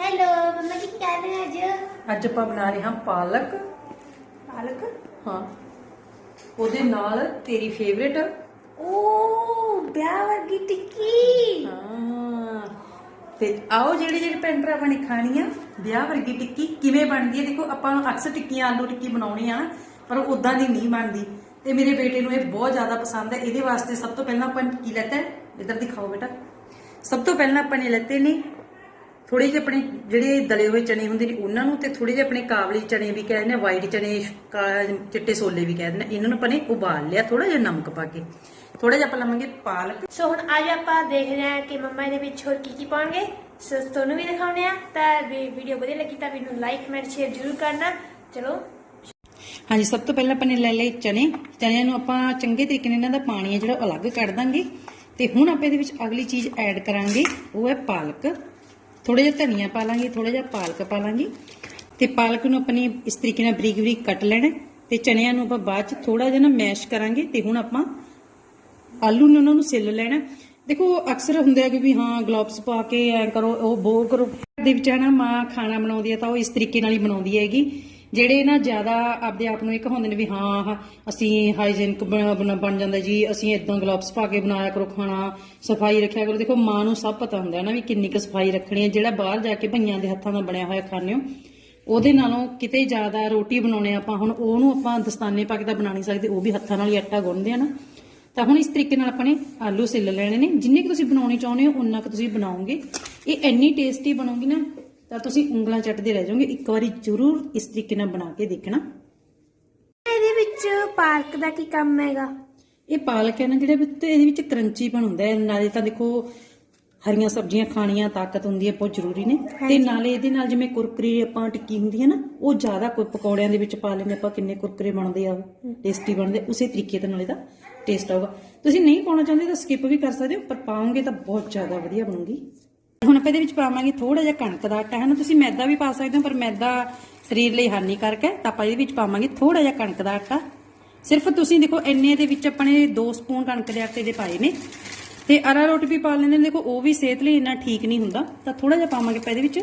Hello ਮੰਮਾ ਜੀ ਕੀ ਕਰ ਰਹੇ ਹੋ ਅੱਜ? ਅੱਜ ਆਪਾਂ ਬਣਾ ਰਹੇ ਹਾਂ ਪਾਲਕ। ਪਾਲਕ? ਹਾਂ। ਉਹਦੇ ਨਾਲ ਤੇਰੀ ਫੇਵਰੇਟ ਓ ਵਿਆਹ ਵਰਗੀ ਟਿੱਕੀ। ਹਾਂ। ਤੇ ਆਓ ਜਿਹੜੀ ਜਿਹੜੀ ਭੈਣ ਭਰਾਵਾਂ ਨੇ ਖਾਣੀ ਆ ਵਿਆਹ ਵਰਗੀ ਟਿੱਕੀ ਕਿਵੇਂ ਬਣਦੀ ਹੈ ਦੇਖੋ ਆਪਾਂ ਅਕਸਰ ਟਿੱਕੀਆਂ ਆਲੂ ਟਿੱਕੀ ਬਣਾਉਣੀ ਆ ਪਰ ਉਦਾਂ ਦੀ ਨਹੀਂ ਬਣਦੀ। ਤੇ ਮੇਰੇ ਬੇਟੇ ਨੂੰ ਇਹ ਬਹੁਤ ਜ਼ਿਆਦਾ ਪਸੰਦ ਹੈ ਇਹਦੇ ਵਾਸਤੇ ਸਭ ਤੋਂ ਪਹਿਲਾਂ ਆਪਾਂ ਕੀ ਲੈਤਾ ਹੈ? ਇੱਧਰ ਦਿਖਾਓ ਬੇਟਾ। ਸਭ ਤੋਂ ਪਹਿਲਾਂ ਆਪਾਂ ਨੇ ਲੈਤੇ ਨੇ ਥੋੜੇ ਜਿਹੇ ਆਪਣੇ ਜਿਹੜੇ ਦਲੇ ਹੋਏ ਚਨੇ ਹੁੰਦੇ ਨੇ ਉਹਨਾਂ ਨੂੰ ਤੇ ਥੋੜੇ ਜਿਹੇ ਆਪਣੇ ਕਾਬਲੀ ਚਨੇ ਵੀ ਕਹਿੰਦੇ ਨੇ ਵਾਈਟ ਚਨੇ ਚਿੱਟੇ ਸੋਲੇ ਵੀ ਕਹਿੰਦੇ ਨੇ ਇਹਨਾਂ ਨੂੰ ਆਪਾਂ ਨੇ ਉਬਾਲ ਲਿਆ ਥੋੜਾ ਜਿਹਾ ਨਮਕ ਪਾ ਕੇ। ਥੋੜਾ ਜਿਹਾ ਆਪਾਂ ਲਵਾਂਗੇ ਪਾਲਕ। ਸੋ ਹੁਣ ਅੱਜ ਆਪਾਂ ਦੇਖਦੇ ਹਾਂ ਕਿ ਮੰਮਾ ਇਹਦੇ ਵਿੱਚ ਹੋਰ ਕੀ ਕੀ ਪਾਉਣਗੇ। ਸੋ ਤੁਹਾਨੂੰ ਵੀ ਦਿਖਾਉਣੇ ਆ ਤਾਂ ਵੀ ਵੀਡੀਓ ਵਧੀਆ ਲੱਗੀ ਤਾਂ ਵੀਡੀਓ ਨੂੰ ਲਾਈਕ ਕਮੈਂਟ ਸ਼ੇਅਰ ਜ਼ਰੂਰ ਕਰਨਾ। ਚਲੋ। ਹਾਂਜੀ ਸਭ ਤੋਂ ਪਹਿਲਾਂ ਆਪਾਂ ਨੇ ਲੈ ਲਏ ਚਨੇ। ਚਨਿਆਂ ਨੂੰ ਆਪਾਂ ਚੰਗੇ ਤਰੀਕੇ ਨਾਲ ਇਹਨਾਂ ਦਾ ਪਾਣੀ ਹੈ ਜਿਹੜਾ ਅਲੱਗ ਕੱਢ ਦਾਂਗੇ। ਤੇ ਹੁਣ ਆਪਾਂ ਇਹਦੇ ਵਿੱਚ ਅਗਲੀ ਚੀਜ਼ ਐਡ ਕਰਾਂਗੇ ਉਹ ਹੈ ਪਾਲਕ। ਥੋੜਾ ਜਿਹਾ ਧਨੀਆ ਪਾ ਲਾਂਗੇ ਥੋੜਾ ਜਿਹਾ ਪਾਲਕ ਪਾ ਲਾਂਗੇ ਤੇ ਪਾਲਕ ਨੂੰ ਆਪਣੀ ਇਸ ਤਰੀਕੇ ਨਾਲ ਬਰੀਕ ਬਰੀਕ ਕੱਟ ਲੈਣਾ ਤੇ ਚਣਿਆਂ ਨੂੰ ਆਪਾਂ ਬਾਅਦ ਚ ਥੋੜਾ ਜਿਹਾ ਨਾ ਮੈਸ਼ ਕਰਾਂਗੇ ਤੇ ਹੁਣ ਆਪਾਂ ਆਲੂ ਨੂੰ ਉਹਨਾਂ ਨੂੰ ਸਿੱਲ ਲੈਣਾ ਦੇਖੋ, ਅਕਸਰ ਹੁੰਦਾ ਆ ਕਿ ਵੀ ਹਾਂ ਗਲੋਵਸ ਪਾ ਕੇ ਐ ਕਰੋ, ਉਹ ਬੋ ਕਰੋ। ਦੇ ਵਿੱਚ ਹੈ ਨਾ, ਮਾਂ ਖਾਣਾ ਬਣਾਉਂਦੀ ਹੈ ਤਾਂ ਉਹ ਇਸ ਤਰੀਕੇ ਨਾਲ ਹੀ ਬਣਾਉਂਦੀ ਹੈਗੀ। ਜਿਹੜੇ ਨਾ ਜ਼ਿਆਦਾ ਆਪਦੇ ਆਪ ਨੂੰ ਇੱਕ ਹੁੰਦੇ ਨੇ ਵੀ ਹਾਂ ਅਸੀਂ ਹਾਈਜੀਨਿਕ ਬਣ ਜਾਂਦਾ ਜੀ, ਅਸੀਂ ਇਦਾਂ ਗਲੋਵਸ ਪਾ ਕੇ ਬਣਾਇਆ ਕਰੋ ਖਾਣਾ, ਸਫ਼ਾਈ ਰੱਖਿਆ ਕਰੋ। ਦੇਖੋ, ਮਾਂ ਨੂੰ ਸਭ ਪਤਾ ਹੁੰਦਾ ਹੈ ਨਾ ਵੀ ਕਿੰਨੀ ਕੁ ਸਫ਼ਾਈ ਰੱਖਣੀ ਹੈ। ਜਿਹੜਾ ਬਾਹਰ ਜਾ ਕੇ ਭਈਆਂ ਦੇ ਹੱਥਾਂ ਦਾ ਬਣਿਆ ਹੋਇਆ ਖਾਣੇ ਹੋ, ਉਹਦੇ ਨਾਲੋਂ ਕਿਤੇ ਜ਼ਿਆਦਾ ਰੋਟੀ ਬਣਾਉਣੇ ਆਪਾਂ ਹੁਣ, ਉਹਨੂੰ ਆਪਾਂ ਦਸਤਾਨੇ ਪਾ ਕੇ ਤਾਂ ਬਣਾ ਨਹੀਂ ਸਕਦੇ, ਉਹ ਵੀ ਹੱਥਾਂ ਨਾਲ ਹੀ ਆਟਾ ਗੁੰਨਦੇ ਆ ਨਾ। ਤਾਂ ਹੁਣ ਇਸ ਤਰੀਕੇ ਨਾਲ ਆਪਾਂ ਨੇ ਆਲੂ ਸਿੱਲ ਲੈਣੇ ਨੇ। ਜਿੰਨੇ ਕੁ ਤੁਸੀਂ ਬਣਾਉਣੇ ਚਾਹੁੰਦੇ ਹੋ ਉਨਾ ਕੁ ਤੁਸੀਂ ਬਣਾਓਗੇ। ਇਹ ਇੰਨੀ ਟੇਸਟੀ ਬਣੂਗੀ ਨਾ ਤਾਂ ਤੁਸੀਂ ਉਂਗਲਾਂ ਚੱਟਦੇ ਰਹਿ ਜਾਓਗੇ। ਇੱਕ ਵਾਰੀ ਜ਼ਰੂਰ ਇਸ ਤਰੀਕੇ ਨਾਲ ਬਣਾ ਕੇ ਦੇਖਣਾ। ਇਹਦੇ ਵਿੱਚ ਪਾਲਕ ਦਾ ਕੀ ਕੰਮ ਹੈਗਾ? ਇਹ ਪਾਲਕ ਹੈ ਨਾ ਜਿਹੜੇ ਵਿੱਚ ਇਹਦੇ ਵਿੱਚ ਕਰੰਚੀ ਹੁੰਦਾ ਹੈ। ਨਾਲੇ ਤਾਂ ਦੇਖੋ ਹਰੀਆਂ ਸਬਜ਼ੀਆਂ ਖਾਣੀਆਂ ਤਾਕਤ ਹੁੰਦੀ ਹੈ ਬਹੁਤ ਜ਼ਰੂਰੀ ਨੇ। ਤੇ ਨਾਲੇ ਇਹਦੇ ਨਾਲ ਜਿਵੇਂ ਕੁਰਕਰੀ ਆਪਾਂ ਟਿੱਕੀ ਹੁੰਦੀ ਹੈ ਨਾ ਉਹ ਜ਼ਿਆਦਾ ਕੋਈ ਪਕੌੜਿਆਂ ਦੇ ਵਿੱਚ ਪਾ ਲੈਂਦੇ ਆਪਾਂ ਕਿੰਨੇ ਕੁਰਕਰੇ ਬਣਦੇ ਆ ਟੇਸਟੀ ਬਣਦੇ ਉਸੇ ਤਰੀਕੇ ਦੇ ਨਾਲ ਇਹਦਾ ਟੇਸਟ ਆਊਗਾ। ਤੁਸੀਂ ਨਹੀਂ ਪਾਉਣਾ ਚਾਹੁੰਦੇ ਤਾਂ ਸਕਿਪ ਵੀ ਕਰ ਸਕਦੇ ਹੋ ਪਰ ਪਾਉਂਗੇ ਤਾਂ ਬਹੁਤ ਜ਼ਿਆਦਾ ਵਧੀਆ ਬਣੂਗੀ। ਹੁਣ ਆਪਾਂ ਇਹਦੇ ਵਿੱਚ ਪਾਵਾਂਗੇ ਥੋੜਾ ਜਿਹਾ ਕਣਕ ਦਾ ਆਟਾ ਹੈ ਨਾ ਤੁਸੀਂ ਮੈਦਾ ਵੀ ਪਾ ਸਕਦੇ ਹੋ, ਪਰ ਮੈਦਾ ਸਰੀਰ ਲਈ ਹਾਨੀਕਾਰਕ ਹੈ। ਤਾਂ ਆਪਾਂ ਇਹਦੇ ਵਿੱਚ ਪਾਵਾਂਗੇ ਥੋੜਾ ਜਿਹਾ ਕਣਕ ਦਾ ਆਟਾ। ਸਿਰਫ ਤੁਸੀਂ ਦੇਖੋ, ਇੰਨੇ ਦੇ ਵਿੱਚ ਆਪਣੇ 2 ਸਪੂਨ ਕਣਕ ਦੇ ਆਟੇ ਦੇ ਪਾਏ ਨੇ, ਤੇ ਅਰਾਰੋਟ ਵੀ ਪਾ ਲੈਂਦੇ ਨੇ। ਦੇਖੋ, ਉਹ ਵੀ ਸਿਹਤ ਲਈ ਇੰਨਾ ਠੀਕ ਨਹੀਂ ਹੁੰਦਾ। ਤਾਂ ਥੋੜਾ ਜਿਹਾ ਪਾਵਾਂਗੇ ਆਪਾਂ ਇਹਦੇ ਵਿੱਚ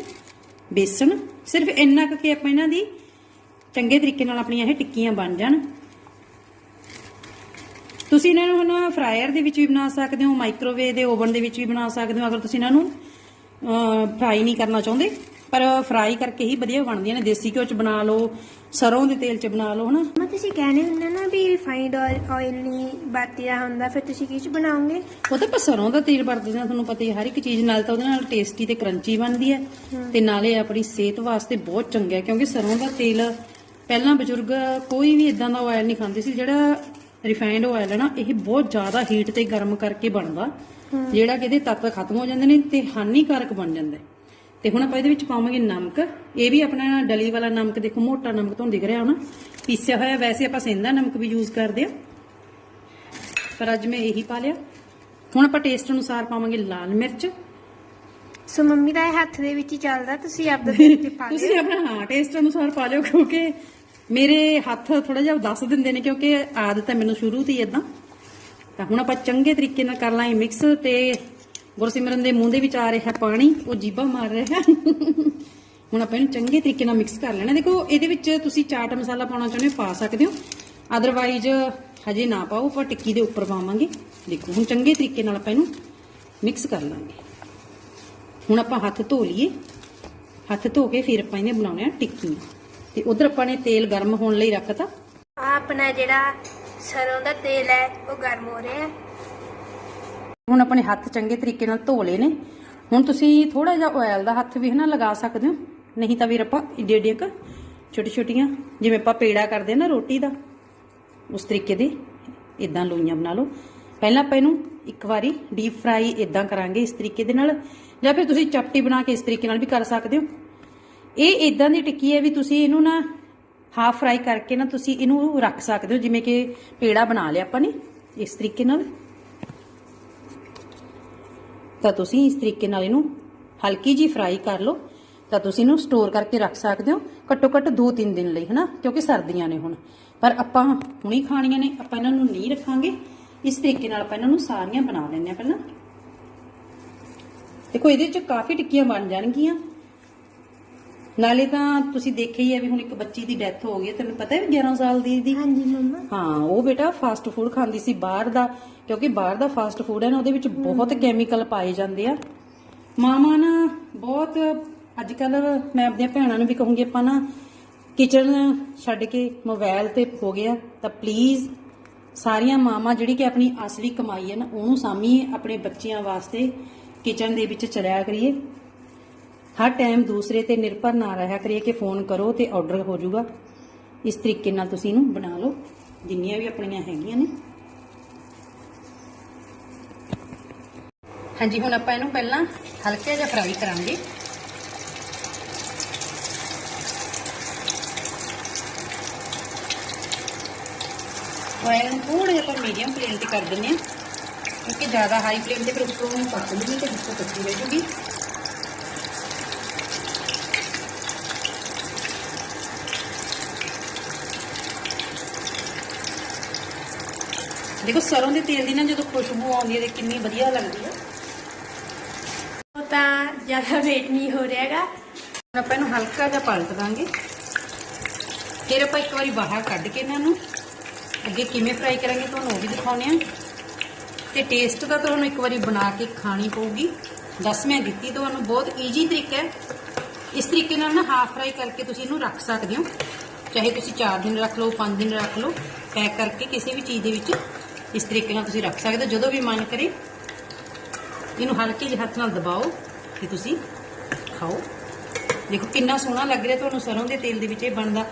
ਬੇਸਣ ਸਿਰਫ ਇੰਨਾ ਕੁ ਕਿ ਆਪਾਂ ਇਹਨਾਂ ਦੀ ਚੰਗੇ ਤਰੀਕੇ ਨਾਲ ਆਪਣੀਆਂ ਇਹ ਟਿੱਕੀਆਂ ਬਣ ਜਾਣ। ਤੁਸੀਂ ਇਹਨਾਂ ਨੂੰ ਹੁਣ ਫਰਾਇਰ ਦੇ ਵਿੱਚ ਵੀ ਬਣਾ ਸਕਦੇ ਹੋ, ਮਾਈਕ੍ਰੋਵੇਵ ਦੇ ਓਵਨ ਦੇ ਵਿੱਚ ਵੀ ਬਣਾ ਸਕਦੇ ਹੋ। ਅਗਰ ਤੁਸੀਂ ਇਹਨਾਂ ਨੂੰ ਫਰਾਈ ਨਹੀਂ ਕਰਨਾ ਚਾਹੁੰਦੇ। ਪਰ ਫਰਾਈ ਕਰਕੇ ਹੀ ਵਧੀਆ ਬਣਦੀਆਂ ਨੇ। ਦੇਸੀ ਘਿਓ ਚ ਬਣਾ ਲਓ ਸਰੋਂ ਦੇ ਤੇਲ ਚ ਬਣਾ ਲਓ ਹਨਾ? ਮੰਮਾ ਤੁਸੀਂ ਕਹਿੰਦੇ ਹੁੰਦੇ ਨਾ ਵੀ ਰਿਫਾਈਨਡ ਆਇਲ ਨਹੀਂ ਵਰਤਿਆ ਹੁੰਦਾ ਫਿਰ ਤੁਸੀਂ ਕੀ ਚ ਬਣਾਓਗੇ? ਉਹ ਤਾਂ ਆਪਾਂ ਸਰੋਂ ਦਾ ਤੇਲ ਵਰਤਦੇ ਹਾਂ ਤੁਹਾਨੂੰ ਪਤਾ ਹੀ ਹੈ, ਹਰ ਇੱਕ ਚੀਜ਼ ਨਾਲ ਤਾਂ ਉਹਦੇ ਨਾਲ ਟੇਸਟੀ ਤੇ ਕਰੰਚੀ ਬਣਦੀ ਹੈ। ਤੇ ਨਾਲੇ ਆਪਣੀ ਸਿਹਤ ਵਾਸਤੇ ਬਹੁਤ ਚੰਗਾ ਹੈ ਕਿਉਂਕਿ ਸਰੋਂ ਦਾ ਤੇਲ ਪਹਿਲਾਂ ਬਜ਼ੁਰਗ ਕੋਈ ਵੀ ਇਦਾਂ ਦਾ ਆਇਲ ਨਹੀਂ ਖਾਂਦੇ ਸੀ ਜਿਹੜਾ ਰਿਫਾਈਨਡ ਆਇਲ ਹੈ ਨਾ ਇਹ ਬਹੁਤ ਜ਼ਿਆਦਾ ਹੀਟ ਤੇ ਗਰਮ ਕਰਕੇ ਬਣਦਾ। ਜਿਹੜਾ ਕਿ ਇਹਦੇ ਤੱਤ ਖਤਮ ਹੋ ਜਾਂਦੇ ਨੇ ਤੇ ਹਾਨੀਕਾਰਕ ਬਣ ਜਾਂਦਾ। ਹੈ ਤੇ ਹੁਣ ਆਪਾਂ ਇਹਦੇ ਵਿੱਚ ਪਾਵਾਂਗੇ ਨਮਕ। ਇਹ ਵੀ ਆਪਣਾ ਡਲੀ ਵਾਲਾ ਨਮਕ ਦੇਖੋ ਮੋਟਾ ਨਮਕ ਤੁਹਾਨੂੰ ਦਿਖ ਰਿਹਾ ਹੋਣਾ ਪੀਸਿਆ ਹੋਇਆ ਵੈਸੇ ਆਪਾਂ ਸੇਂਦਾ ਨਮਕ ਵੀ ਯੂਜ਼ ਕਰਦੇ ਆ। ਪਰ ਅੱਜ ਮੈਂ ਇਹੀ ਪਾ ਲਿਆ। ਹੁਣ ਆਪਾਂ ਟੇਸਟ ਅਨੁਸਾਰ ਪਾਵਾਂਗੇ ਲਾਲ ਮਿਰਚ। ਸੋ ਮੰਮੀ ਦਾ ਇਹ ਹੱਥ ਦੇ ਵਿੱਚ ਹੀ ਚੱਲਦਾ ਤੁਸੀਂ ਆਪਦਾ ਦੇਖ ਕੇ ਪਾ ਲਿਓ। ਤੁਸੀਂ ਆਪਣਾ ਹਾਂ ਟੇਸਟ ਅਨੁਸਾਰ ਪਾ ਲਿਓ ਕਿਉਂਕਿ ਮੇਰੇ ਹੱਥ ਥੋੜਾ ਜਿਹਾ ਦੱਸ ਦਿੰਦੇ ਨੇ ਕਿਉਂਕਿ ਆਦਤ ਹੈ ਮੈਨੂੰ ਸ਼ੁਰੂ ਤੋਂ ਹੀ ਇਦਾਂ ਤਾਂ ਹੁਣ ਆਪਾਂ ਚੰਗੇ ਤਰੀਕੇ ਨਾਲ ਕਰ ਲਾਂਗੇ ਮਿਕਸ ਤੇ ਗੁਰਸਿਮਰਨ ਦੇ ਮੂੰਹ ਦੇ ਵਿੱਚ ਆ ਰਿਹਾ ਪਾਣੀ, ਉਹ ਜੀਭਾ ਮਾਰ ਰਿਹਾ। ਹੁਣ ਆਪਾਂ ਇਹਨੂੰ ਚੰਗੇ ਤਰੀਕੇ ਨਾਲ ਮਿਕਸ ਕਰ ਲੈਣਾ। ਦੇਖੋ, ਇਹਦੇ ਵਿੱਚ ਤੁਸੀਂ ਚਾਟ ਮਸਾਲਾ ਪਾਉਣਾ ਚਾਹੁੰਦੇ ਹੋ, ਪਾ ਸਕਦੇ ਹੋ। ਅਦਰਵਾਈਜ਼ ਹਜੇ ਨਾ ਪਾਓ, ਆਪਾਂ ਟਿੱਕੀ ਦੇ ਉੱਪਰ ਪਾਵਾਂਗੇ। ਦੇਖੋ, ਹੁਣ ਚੰਗੇ ਤਰੀਕੇ ਨਾਲ ਆਪਾਂ ਇਹਨੂੰ ਮਿਕਸ ਕਰ ਲਾਂਗੇ। ਹੁਣ ਆਪਾਂ ਹੱਥ ਧੋ ਲਈਏ। ਹੱਥ ਧੋ ਕੇ ਫਿਰ ਆਪਾਂ ਇਹਨੇ ਬਣਾਉਣੇ ਆ ਟਿੱਕੀਆਂ ਤੇ ਉਧਰ ਆਪਾਂ ਨੇ ਤੇਲ ਗਰਮ ਹੋਣ ਲਈ ਰੱਖਤਾ। ਆਹ ਆਪਣਾ ਜਿਹੜਾ ਸਰੋਂ ਦਾ ਤੇਲ ਹੈ, ਉਹ ਗਰਮ ਹੋ ਰਿਹਾ ਹੈ। ਹੁਣ ਆਪਣੇ ਹੱਥ ਚੰਗੇ ਤਰੀਕੇ ਨਾਲ ਧੋ ਲਏ ਨੇ। ਹੁਣ ਤੁਸੀਂ ਥੋੜਾ ਜਿਹਾ ਆਇਲ ਦਾ ਹੱਥ ਵੀ ਹਨਾ ਲਗਾ ਸਕਦੇ ਹੋ। ਨਹੀਂ ਤਾਂ ਵੀਰ ਆਪਾਂ ਏਡੀ ਏਡੀਆਂ ਕ ਛੋਟੀ ਛੋਟੀਆਂ, ਜਿਵੇਂ ਆਪਾਂ ਪੇੜਾ ਕਰਦੇ ਨਾ ਰੋਟੀ ਦਾ, ਉਸ ਤਰੀਕੇ ਦੇ ਇਦਾਂ ਲੋਈਆਂ ਬਣਾ ਲਓ। ਪਹਿਲਾਂ ਆਪਾਂ ਇਹਨੂੰ ਇੱਕ ਵਾਰੀ ਡੀਪ ਫਰਾਈ ਇਦਾਂ ਕਰਾਂਗੇ ਇਸ ਤਰੀਕੇ ਦੇ ਨਾਲ, ਜਾਂ ਫਿਰ ਤੁਸੀਂ ਚਪਟੀ ਬਣਾ ਕੇ ਇਸ ਤਰੀਕੇ ਨਾਲ ਵੀ ਕਰ ਸਕਦੇ ਹੋ। ਇਹ ਇਦਾਂ ਦੀ ਟਿੱਕੀ ਹੈ ਵੀ ਤੁਸੀਂ ਇਹਨੂੰ ਨਾ ਹਾਫ ਫਰਾਈ ਕਰਕੇ ਨਾ ਤੁਸੀਂ ਇਹਨੂੰ ਰੱਖ ਸਕਦੇ ਹੋ, ਜਿਵੇਂ ਕਿ ਪੇੜਾ ਬਣਾ ਲਿਆ ਆਪਾਂ ਨੇ, ਇਸ ਤਰੀਕੇ ਨਾਲ। ਤਾਂ ਤੁਸੀਂ ਇਸ ਤਰੀਕੇ ਨਾਲ ਇਹਨੂੰ ਹਲਕੀ ਜੀ ਫਰਾਈ ਕਰ ਲਓ। ਤਾਂ ਤੁਸੀਂ ਇਹਨੂੰ ਸਟੋਰ ਕਰਕੇ ਰੱਖ ਸਕਦੇ ਹੋ, ਘੱਟੋ ਘੱਟ 2-3 ਦਿਨ ਲਈ, ਹਨਾ? ਕਿਉਂਕਿ ਸਰਦੀਆਂ ਨੇ ਹੁਣ। ਪਰ ਆਪਾਂ ਹੁਣੀ ਖਾਣੀਆਂ ਨੇ, ਆਪਾਂ ਇਹਨਾਂ ਨੂੰ ਨਹੀਂ ਰੱਖਾਂਗੇ। ਇਸ ਤਰੀਕੇ ਨਾਲ ਆਪਾਂ ਇਹਨਾਂ ਨੂੰ ਸਾਰੀਆਂ ਬਣਾ ਲੈਂਦੇ ਆ ਪਹਿਲਾਂ। ਦੇਖੋ, ਇਹਦੇ ਵਿੱਚ ਕਾਫੀ ਟਿੱਕੀਆਂ ਬਣ ਜਾਣਗੀਆਂ। ਨਾਲੇ ਤਾਂ ਤੁਸੀਂ ਦੇਖਿਆ ਹੀ ਹੈ ਵੀ ਹੁਣ ਇੱਕ ਬੱਚੀ ਦੀ ਡੈਥ ਹੋ ਗਈ ਹੈ ਤੈਨੂੰ ਪਤਾ ਹੈ ਵੀ 11 ਸਾਲ ਦੀ ਦੀ ਹਾਂਜੀ ਮੰਮਾ। ਹਾਂ ਉਹ ਬੇਟਾ ਫਾਸਟ ਫੂਡ ਖਾਂਦੀ ਸੀ ਬਾਹਰ ਦਾ ਕਿਉਂਕਿ ਬਾਹਰ ਦਾ ਫਾਸਟ ਫੂਡ ਹੈ ਨਾ ਉਹਦੇ ਵਿੱਚ ਬਹੁਤ ਕੈਮੀਕਲ ਪਾਏ ਜਾਂਦੇ ਆ। ਮਾਮਾ ਨਾ ਬਹੁਤ ਅੱਜ ਕੱਲ ਮੈਂ ਆਪਣੀਆਂ ਭੈਣਾਂ ਨੂੰ ਵੀ ਕਹੂੰਗੀ ਆਪਾਂ ਨਾ ਕਿਚਨ ਛੱਡ ਕੇ ਮੋਬਾਈਲ ਤੇ ਹੋ ਗਿਆ ਤਾਂ ਪਲੀਜ਼ ਸਾਰੀਆਂ ਮਾਵਾਂ ਜਿਹੜੀ ਕਿ ਆਪਣੀ ਅਸਲੀ ਕਮਾਈ ਹੈ ਨਾ ਉਹਨੂੰ ਸਾਮੀਏ ਆਪਣੇ ਬੱਚਿਆਂ ਵਾਸਤੇ ਕਿਚਨ ਦੇ ਵਿੱਚ ਚਲਿਆ ਕਰੀਏ। ਹਰ ਟਾਈਮ ਦੂਸਰੇ ਤੇ ਨਿਰਭਰ ਨਾ ਰਿਹਾ ਕਰੀਏ ਕਿ ਫੋਨ ਕਰੋ ਤੇ ਆਰਡਰ ਹੋ ਜਾਊਗਾ। ਇਸ ਤਰੀਕੇ ਨਾਲ ਤੁਸੀਂ ਇਹਨੂੰ ਬਣਾ ਲਓ। ਜਿੰਨੀਆਂ ਵੀ ਆਪਣੀਆਂ ਹੈਗੀਆਂ ਨੇ। ਹਾਂਜੀ, ਹੁਣ ਆਪਾਂ ਇਹਨੂੰ ਪਹਿਲਾਂ ਹਲਕਾ ਜਿਹਾ ਫਰਾਈ ਕਰਾਂਗੇ। ਆਇਲ ਨੂੰ ਥੋੜਾ ਜਿਹਾ ਆਪਾਂ ਮੀਡੀਅਮ ਫਲੇਮ ਤੇ ਕਰ ਦਿੰਦੇ ਹਾਂ। ਕਿਉਂਕਿ ਜ਼ਿਆਦਾ ਹਾਈ ਫਲੇਮ ਤੇ ਫਿਰ ਉੱਪਰੋਂ ਪੱਕ ਜੂਗੀ ਤੇ ਵਿੱਚੋਂ ਕੱਚੀ ਰਹਿ ਜੂਗੀ। ਦੇਖੋ ਸਰੋਂ ਦੇ ਤੇਲ ਦੀ ਨਾ ਜਦੋਂ ਖੁਸ਼ਬੂ ਆਉਂਦੀ ਹੈ ਤੇ ਕਿੰਨੀ ਵਧੀਆ ਲੱਗਦੀ ਹੈ। ਉਹ ਤਾਂ ਜ਼ਿਆਦਾ ਵੇਟ ਨਹੀਂ ਹੋ ਰਿਹਾਗਾ। ਹੁਣ ਆਪਾਂ ਇਹਨੂੰ ਹਲਕਾ ਜਿਹਾ ਪਲਟ ਦਾਂਗੇ। ਫਿਰ ਆਪਾਂ ਇੱਕ ਵਾਰੀ ਬਾਹਰ ਕੱਢ ਕੇ ਇਹਨਾਂ ਨੂੰ ਅੱਗੇ ਕਿਵੇਂ ਫਰਾਈ ਕਰਾਂਗੇ ਤੁਹਾਨੂੰ ਉਹ ਵੀ ਦਿਖਾਉਂਦੇ ਆ ਤੇ ਟੇਸਟ ਦਾ ਤੁਹਾਨੂੰ ਇੱਕ ਵਾਰੀ ਬਣਾ ਕੇ ਖਾਣੀ ਪਊਗੀ। ਦੱਸ ਮੈਂ ਦਿੱਤੀ ਤੁਹਾਨੂੰ ਬਹੁਤ ਈਜੀ ਤਰੀਕਾ ਹੈ। ਇਸ ਤਰੀਕੇ ਨਾਲ ਨਾ ਹਾਫ ਫਰਾਈ ਕਰਕੇ ਤੁਸੀਂ ਇਹਨੂੰ ਰੱਖ ਸਕਦੇ ਹੋ। ਚਾਹੇ ਤੁਸੀਂ 4 ਦਿਨ ਰੱਖ ਲਓ 5 ਦਿਨ ਰੱਖ ਲਓ ਪੈਕ ਕਰਕੇ ਕਿਸੇ ਵੀ ਚੀਜ਼ ਦੇ ਵਿੱਚ ਇਸ ਤਰੀਕੇ ਨਾਲ ਤੁਸੀਂ ਰੱਖ ਸਕਦੇ ਹੋ। ਜਦੋਂ ਵੀ ਮਨ ਕਰੇ, ਇਹਨੂੰ ਹਲਕੇ ਜਿਹੇ ਹੱਥ ਨਾਲ ਦਬਾਓ ਤੇ ਤੁਸੀਂ ਖਾਓ। ਦੇਖੋ ਕਿੰਨਾ ਸੋਹਣਾ ਲੱਗ ਰਿਹਾ ਤੁਹਾਨੂੰ ਸਰੋਂ ਦੇ ਤੇਲ ਦੇ ਵਿੱਚ ਇਹ ਬਣਦਾ।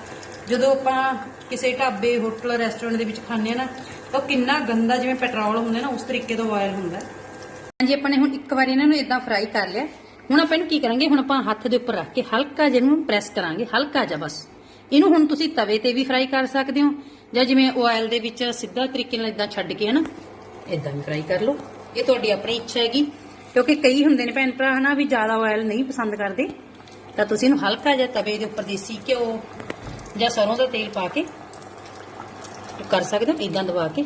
ਜਦੋਂ ਆਪਾਂ ਕਿਸੇ ਢਾਬੇ, ਹੋਟਲ, ਰੈਸਟੋਰੈਂਟ ਦੇ ਵਿੱਚ ਖਾਂਦੇ ਆ ਨਾ, ਤਾਂ ਉਹ ਕਿੰਨਾ ਗੰਦਾ ਜਿਵੇਂ ਪੈਟਰੋਲ ਹੁੰਦਾ ਨਾ, ਉਸ ਤਰੀਕੇ ਦਾ ਆਇਲ ਹੁੰਦਾ। ਹਾਂਜੀ, ਆਪਾਂ ਨੇ ਹੁਣ ਇੱਕ ਵਾਰੀ ਇਹਨਾਂ ਨੂੰ ਇਦਾਂ ਫਰਾਈ ਕਰ ਲਿਆ। ਹੁਣ ਆਪਾਂ ਇਹਨੂੰ ਕੀ ਕਰਾਂਗੇ? ਹੁਣ ਆਪਾਂ ਹੱਥ ਦੇ ਉੱਪਰ ਰੱਖ ਕੇ ਹਲਕਾ ਜਿਹਾ ਇਹਨੂੰ ਪ੍ਰੈਸ ਕਰਾਂਗੇ। ਹਲਕਾ ਜਿਹਾ ਬਸ। ਇਹਨੂੰ ਹੁਣ ਤੁਸੀਂ ਤਵੇ ਤੇ ਵੀ ਫਰਾਈ ਕਰ ਸਕਦੇ ਹੋ। ਜਾਂ ਜਿਵੇਂ ਆਇਲ ਦੇ ਵਿੱਚ ਸਿੱਧਾ ਤਰੀਕੇ ਨਾਲ ਇਦਾਂ ਛੱਡ ਕੇ ਹਨਾ ਇਦਾਂ ਵੀ ਫਰਾਈ ਕਰ ਲਓ। ਇਹ ਤੁਹਾਡੀ ਆਪਣੀ ਇੱਛਾ ਹੈਗੀ। ਕਿਉਂਕਿ ਕਈ ਹੁੰਦੇ ਨੇ ਭੈਣ ਭਰਾ ਹਨਾ ਵੀ ਜ਼ਿਆਦਾ ਆਇਲ ਨਹੀਂ ਪਸੰਦ ਕਰਦੇ। ਤਾਂ ਤੁਸੀਂ ਇਹਨੂੰ ਹਲਕਾ ਜਿਹਾ ਤਵੇ ਦੇ ਉੱਪਰ ਦੇਸੀ ਘਿਓ ਜਾਂ ਸਰੋਂ ਦਾ ਤੇਲ ਪਾ ਕੇ ਕਰ ਸਕਦੇ ਹੋ ਇਦਾਂ ਦਬਾ ਕੇ।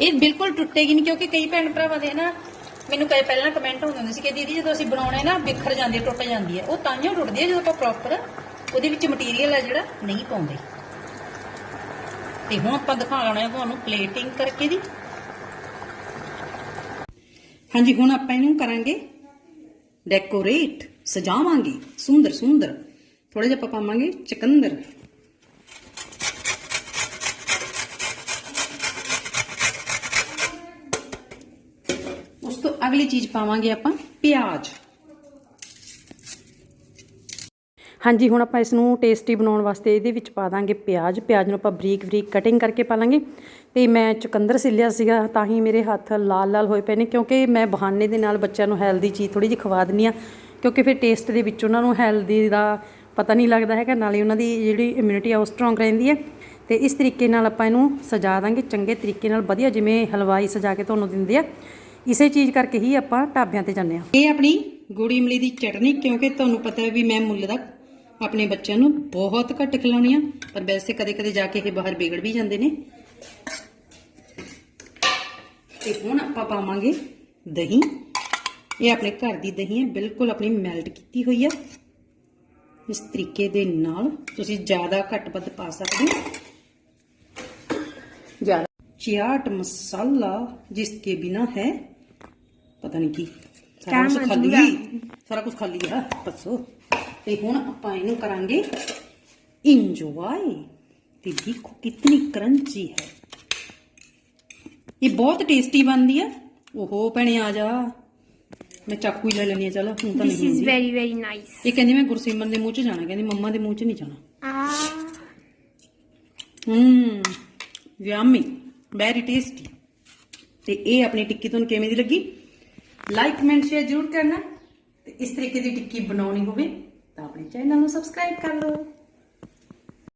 ਇਹ ਬਿਲਕੁਲ ਟੁੱਟੇਗੀ ਨਹੀਂ, ਕਿਉਂਕਿ ਕਈ ਭੈਣ ਭਰਾਵਾਂ ਦੇ ਨਾ, ਮੈਨੂੰ ਕਈ ਪਹਿਲਾਂ ਕਮੈਂਟ ਹੁੰਦੇ ਹੁੰਦੇ ਸੀ ਕਿ ਦੀਦੀ ਜਦੋਂ ਅਸੀਂ ਬਣਾਉਣੇ ਨਾ, ਬਿਖਰ ਜਾਂਦੀ, ਟੁੱਟ ਜਾਂਦੀ ਹੈ। ਉਹ ਤਾਂ ਤਾਂਹੀਓ ਟੁੱਟਦੀ ਹੈ ਜਦੋਂ ਆਪਾਂ ਪ੍ਰੋਪਰ ਉਹਦੇ ਵਿੱਚ ਮਟੀਰੀਅਲ ਹੈ ਜਿਹੜਾ, ਨਹੀਂ ਪਾਉਂਦੇ। ਤੇ ਹੁਣ ਆਪਾਂ ਦਿਖਾ ਲਾਉਣਾ ਹੈ ਤੁਹਾਨੂੰ ਪਲੇਟਿੰਗ ਕਰਕੇ ਦੀ ਹਾਂਜੀ, ਹੁਣ ਆਪਾਂ ਇਹਨੂੰ ਕਰਾਂਗੇ ਡੈਕੋਰੇਟ ਸਜਾਵਾਂਗੇ। ਸੁੰਦਰ ਸੁੰਦਰ। ਥੋੜਾ ਜਿਹਾ ਆਪਾਂ ਪਾਵਾਂਗੇ ਚਕੰਦਰ। ਉਸ ਤੋਂ ਅਗਲੀ ਚੀਜ਼ ਪਾਵਾਂਗੇ ਆਪਾਂ ਪਿਆਜ਼। ਹਾਂਜੀ, ਹੁਣ ਆਪਾਂ ਇਸ ਨੂੰ ਟੇਸਟੀ ਬਣਾਉਣ ਵਾਸਤੇ ਇਹਦੇ ਵਿੱਚ ਪਾ ਦਾਂਗੇ ਪਿਆਜ਼। ਪਿਆਜ਼ ਨੂੰ ਆਪਾਂ ਬਰੀਕ ਬਰੀਕ ਕਟਿੰਗ ਕਰਕੇ ਪਾ ਲਾਂਗੇ। ਤੇ ਮੈਂ ਚੁਕੰਦਰ ਸਿੱਲਿਆ ਸੀਗਾ, ਤਾਂ ਹੀ ਮੇਰੇ ਹੱਥ ਲਾਲ ਲਾਲ ਹੋਏ ਪਏ ਨੇ, ਕਿਉਂਕਿ ਮੈਂ ਬਹਾਨੇ ਦੇ ਨਾਲ ਬੱਚਿਆਂ ਨੂੰ ਹੈਲਦੀ ਚੀਜ਼ ਥੋੜੀ ਜਿਹੀ ਖਵਾ ਦਿੰਦੀ ਆ ਕਿਉਂਕਿ ਫਿਰ ਟੇਸਟ ਦੇ ਵਿੱਚ ਉਹਨਾਂ ਨੂੰ ਹੈਲਦੀ ਦਾ ਪਤਾ ਨਹੀਂ ਲੱਗਦਾ ਹੈਗਾ, ਨਾਲੇ ਉਹਨਾਂ ਦੀ ਜਿਹੜੀ ਇਮਿਊਨਿਟੀ ਆ ਉਹ ਸਟਰੋਂਗ ਰਹਿੰਦੀ ਹੈ। ਤੇ ਇਸ ਤਰੀਕੇ ਨਾਲ ਆਪਾਂ ਇਹਨੂੰ ਸਜਾ ਦਾਂਗੇ, ਚੰਗੇ ਤਰੀਕੇ ਨਾਲ ਵਧੀਆ, ਜਿਵੇਂ ਹਲਵਾਈ ਸਜਾ ਕੇ ਤੁਹਾਨੂੰ ਦਿੰਦੇ ਆ। ਇਸੇ ਚੀਜ਼ ਕਰਕੇ ਹੀ ਆਪਾਂ ਢਾਬਿਆਂ ਤੇ ਜਾਂਦੇ ਆ ਇਹ ਆਪਣੀ ਗੁੜੀ ਇਮਲੀ ਦੀ ਚਟਨੀ, ਕਿਉਂਕਿ ਤੁਹਾਨੂੰ ਪਤਾ ਹੈ ਵੀ ਮੈਂ ਮੁੱਲ ਦਾ ਆਪਣੇ ਬੱਚਿਆਂ ਨੂੰ ਬਹੁਤ ਘੱਟ ਖਿਲਾਉਣੀ ਆ, ਪਰ ਵੈਸੇ ਕਦੇ-ਕਦੇ ਜਾ ਕੇ ਇਹ ਬਾਹਰ ਵਿਗੜ ਵੀ ਜਾਂਦੇ ਨੇ। ਤੇ ਹੁਣ ਆਪਾਂ ਪਾਵਾਂਗੇ ਦਹੀਂ। ਇਹ ਆਪਣੇ ਘਰ ਦੀ ਦਹੀਂ ਹੈ ਬਿਲਕੁਲ ਆਪਣੀ ਮੈਲਟ ਕੀਤੀ ਹੋਈ ਆ। ਇਸ ਤਰੀਕੇ ਦੇ ਨਾਲ ਤੁਸੀਂ ਜ਼ਿਆਦਾ ਘੱਟ ਵੱਧ ਪਾ ਸਕਦੇ ਹੋ। ਜ਼ਿਆਦਾ ਚਾਟ ਮਸਾਲਾ ਜਿਸਕੇ ਬਿਨਾ ਹੈ, ਪਤਾ ਨਹੀਂ ਕੀ। ਸਾਰਾ ਕਿਆ ਕੁਝ ਖਾਲੀ ਮਜ਼ਬੂਰਾ। ਸਾਰਾ ਕੁਝ ਖਾਲੀ ਆ ਪੱਸੋ ਤੇ ਹੁਣ ਆਪਾਂ ਇਹਨੂੰ ਕਰਾਂਗੇ ਇੰਜੋਏ ਤੇ ਦੇਖੋ ਕਿੰਨੀ ਕਰੰਚੀ ਹੈ। ਇਹ ਬਹੁਤ ਟੇਸਟੀ ਬਣਦੀ ਆ ਓਹੋ ਭੈਣੇ ਆ ਜਾ। ਮੈਂ ਚਾਕੂ ਹੀ ਲੈ ਲੈਣੀ ਆ ਚਲ ਹੁਣ ਤਾਂ ਦਿਸ ਨਹੀਂ ਇਜ਼ ਹੁੰਦੀ। ਵੈਰੀ ਵੈਰੀ ਨਾਈਸ ਇਹ ਕਹਿੰਦੀ ਮੈਂ ਗੁਰਸਿਮਰਨ ਦੇ ਮੂੰਹ 'ਚ ਜਾਣਾ ਕਹਿੰਦੀ ਮੰਮਾ ਦੇ ਮੂੰਹ 'ਚ ਨਹੀਂ ਜਾਣਾ। ਆ। ਹੂੰ ਯਮੀ ਵੈਰੀ ਟੇਸਟੀ ਤੇ ਇਹ ਆਪਣੀ ਟਿੱਕੀ ਤੁਹਾਨੂੰ ਕਿਵੇਂ ਦੀ ਲੱਗੀ? ਲਾਈਕ ਕਮੈਂਟ ਸ਼ੇਅਰ ਜ਼ਰੂਰ ਕਰਨਾ ਤੇ ਇਸ ਤਰੀਕੇ ਦੀ ਟਿੱਕੀ ਬਣਾਉਣੀ ਹੋਵੇ ਤਾਂ ਆਪਣੇ ਚੈਨਲ ਨੂੰ ਸਬਸਕ੍ਰਾਈਬ ਕਰ ਲਓ